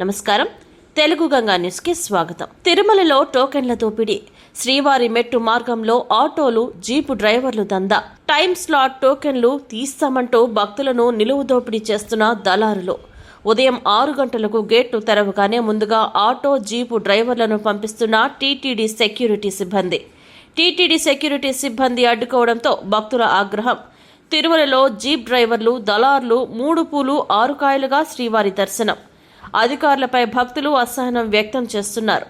నమస్కారం. తెలుగు గంగా న్యూస్కి స్వాగతం. తిరుమలలో టోకెన్ల దోపిడీ శ్రీవారి మెట్టు మార్గంలో ఆటోలు జీపు డ్రైవర్లు దందా. టైం స్లాట్ టోకెన్లు తీస్తామంటూ భక్తులను నిలువు దోపిడీ చేస్తున్న దళారులు. ఉదయం ఆరు గంటలకు గేట్లు తెరవగానే ముందుగా ఆటో జీపు డ్రైవర్లను పంపిస్తున్న టీటీడీ సెక్యూరిటీ సిబ్బంది. టీటీడీ సెక్యూరిటీ సిబ్బంది అడ్డుకోవడంతో భక్తుల ఆగ్రహం. తిరుమలలో జీప్ డ్రైవర్లు దళార్లు మూడు పూలు ఆరు కాయలుగా శ్రీవారి దర్శనం. అధికారులపై భక్తులు అసహనం వ్యక్తం చేస్తున్నారు.